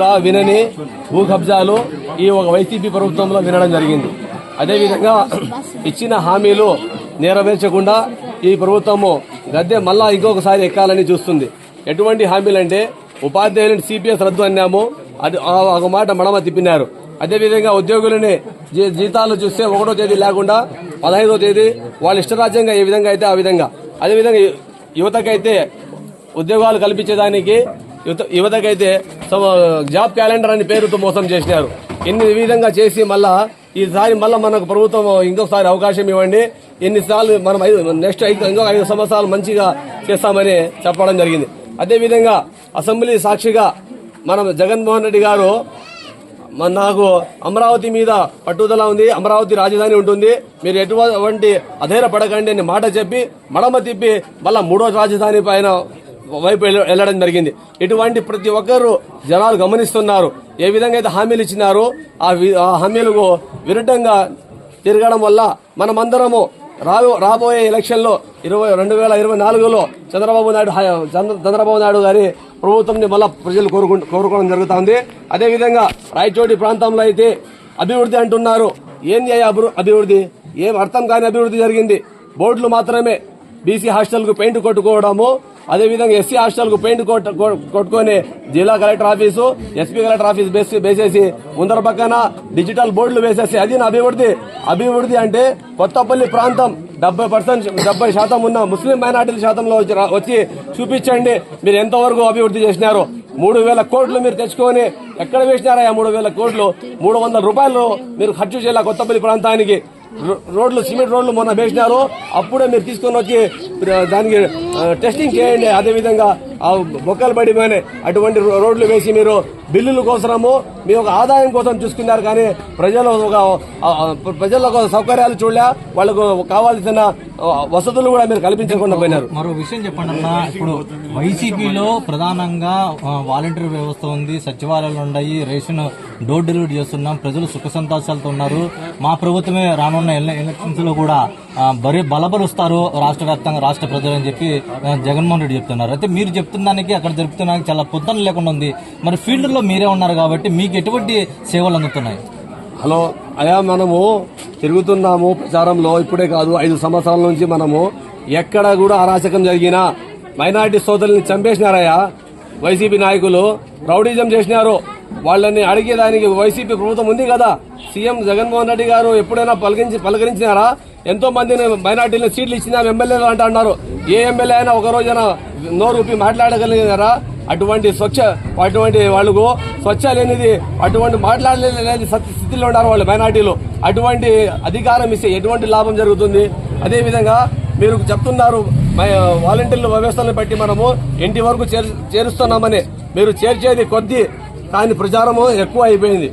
కూడా వినని భూ కబ్జాలు ఈ ఒక వైసీపీ ప్రభుత్వంలో వినడం జరిగింది. అదేవిధంగా ఇచ్చిన హామీలు నెరవేర్చకుండా ఈ ప్రభుత్వము గద్దె మళ్ళా ఇంకొకసారి ఎక్కాలని చూస్తుంది. ఎటువంటి హామీలంటే ఉపాధ్యాయులను సిపిఎస్ రద్దు అన్నాము. అది ఆ ఒక మాట మడమ తిప్పినారు. అదేవిధంగా ఉద్యోగులని జీ- జీతాలు చూస్తే ఒకటో తేదీ లేకుండా పదహైదో తేదీ వాళ్ళ ఇష్టరాజ్యంగా ఏ విధంగా అయితే ఆ విధంగా. అదేవిధంగా యువతకైతే ఉద్యోగాలు కల్పించేదానికి యువత యువతకైతే జాబ్ క్యాలెండర్ అని పేరుతో మోసం చేసినారు. ఎన్ని విధంగా చేసి మళ్ళా ఈసారి మళ్ళా మనకు ప్రభుత్వం ఇంకొకసారి అవకాశం ఇవ్వండి. ఎన్నిసార్లు మనం ఐదు నెక్స్ట్ ఐదు ఇంకొక ఐదు సంవత్సరాలు మంచిగా చేస్తామని చెప్పడం జరిగింది. అదేవిధంగా అసెంబ్లీ సాక్షిగా మనం జగన్మోహన్ రెడ్డి గారు మన నాకు అమరావతి మీద పట్టుదల ఉంది అమరావతి రాజధాని ఉంటుంది. మీరు ఎటువంటి అధైర్య పడకండి అని మాట చెప్పి మడమ తిప్పి మళ్ళా మూడో రాజధాని పైన వైపు వెళ్ళడం జరిగింది. ఇటువంటి ప్రతి ఒక్కరూ జనాలు గమనిస్తున్నారు. ఏ విధంగా అయితే హామీలు ఇచ్చినారో ఆ హామీలకు విరుద్ధంగా తిరగడం వల్ల మనమందరము రాబో రాబోయే ఎలక్షన్లో ఇరవై రెండు వేల ఇరవై నాలుగులో చంద్రబాబు నాయుడు చంద్ర- చంద్రబాబు నాయుడు గారి ప్రభుత్వంని మళ్ళా ప్రజలు కోరుకు కోరుకోవడం జరుగుతుంది. అదేవిధంగా రాయచోటి ప్రాంతంలో అయితే అభివృద్ధి అంటున్నారు. ఏంది అయ్యా అభివృద్ధి? ఏం అర్థం కాని అభివృద్ధి జరిగింది. బోర్డులు మాత్రమే బీసీ హాస్టల్కు పెయింట్ కొట్టుకోవడము అదేవిధంగా ఎస్సీ హాస్టల్కు పెయింట్ కొట్టు- కొట్టుకొని జిల్లా collector office SP collector office బేసి వేసేసి ముందర పక్కన డిజిటల్ బోర్డులు వేసేసి అది నా అభివృద్ధి. అభివృద్ధి అంటే కొత్తపల్లి ప్రాంతం డెబ్బై పర్సెంట్ డెబ్బై శాతం ఉన్న ముస్లిం మైనార్టీల శాతంలో వచ్చి వచ్చి చూపించండి మీరు ఎంతవరకు అభివృద్ధి చేసినారు. మూడు వేల కోట్లు మీరు తెచ్చుకొని ఎక్కడ వేసినారా మూడు వేల కోట్లు? మూడు వందల రూపాయలు మీరు ఖర్చు చేయాలి కొత్తపల్లి ప్రాంతానికి? రోడ్లు సిమెంట్ రోడ్లు మొన్న వేసినారు. అప్పుడే మీరు తీసుకొని వచ్చి దానికి టెస్టింగ్ చేయండి. అదేవిధంగా ఆ బొక్కలు పడి పోయిన అటువంటి రోడ్లు వేసి మీరు బిల్లుల కోసము మీ ఒక ఆదాయం కోసం చూసుకున్నారు. కానీ ప్రజలు ఒక ప్రజలకు సౌకర్యాలు చూడలే. వాళ్ళకు కావాల్సిన వసతులు కూడా మీరు కల్పించకుండా పోయినారు. మరో విషయం చెప్పండి అన్న. ఇప్పుడు వైసీపీలో ప్రధానంగా వాలంటీర్ వ్యవస్థ ఉంది. సచివాలయాలు ఉన్నాయి. రేషన్ డోర్ డెలివరీ చేస్తున్నాం. ప్రజలు సుఖ సంతోషాలతో ఉన్నారు. మా ప్రభుత్వమే రానున్న ఎలక్షన్స్లో కూడా ఆ, బరి బలపరుస్తారు రాష్ట్ర వ్యాప్తంగా రాష్ట్ర ప్రజలు అని చెప్పి జగన్మోహన్ రెడ్డి చెప్తున్నారు. అయితే మీరు చెప్తున్న దానికి అక్కడ జరుపుతున్నానికి చాలా పొద్దున లేకుండా ఉంది. మరి ఫీల్డ్లో మీరే ఉన్నారు కాబట్టి మీకు ఎటువంటి సేవలు అందుతున్నాయి? హలో అయా మనము తిరుగుతున్నాము ప్రచారంలో. ఇప్పుడే కాదు ఐదు సంవత్సరాల నుంచి మనము ఎక్కడ కూడా అరాచకం జరిగినా మైనార్టీ సోదరుల్ని చంపేసినారయ్యా. వైసీపీ నాయకులు రౌడీజం చేసినారు. వాళ్ళని అడిగేదానికి వైసీపీ ప్రభుత్వం ఉంది కదా. సీఎం జగన్మోహన్ రెడ్డి గారు ఎప్పుడైనా పలకరించి పలకరించినారా? ఎంతో మందిని మైనార్టీలను సీట్లు ఇచ్చిన ఎమ్మెల్యేలు అంటున్నారు. ఏ ఎమ్మెల్యే అయినా ఒక రోజున నోరు ఊపి మాట్లాడగలిగారా అటువంటి స్వచ్ఛ అటువంటి వాళ్ళకు స్వచ్ఛ లేనిది అటువంటి మాట్లాడలేని స్థితిలో ఉన్నారు వాళ్ళు మైనార్టీలు. అటువంటి అధికారం ఇస్తే ఎటువంటి లాభం జరుగుతుంది? అదేవిధంగా మీరు చెప్తున్నారు మై- వాలంటీర్ల వ్యవస్థలను బట్టి మనము ఇంటి వరకు చేరు- చేరుస్తున్నామని. మీరు చేర్చేది కొద్ది కానీ ప్రచారము ఎక్కువ అయిపోయింది.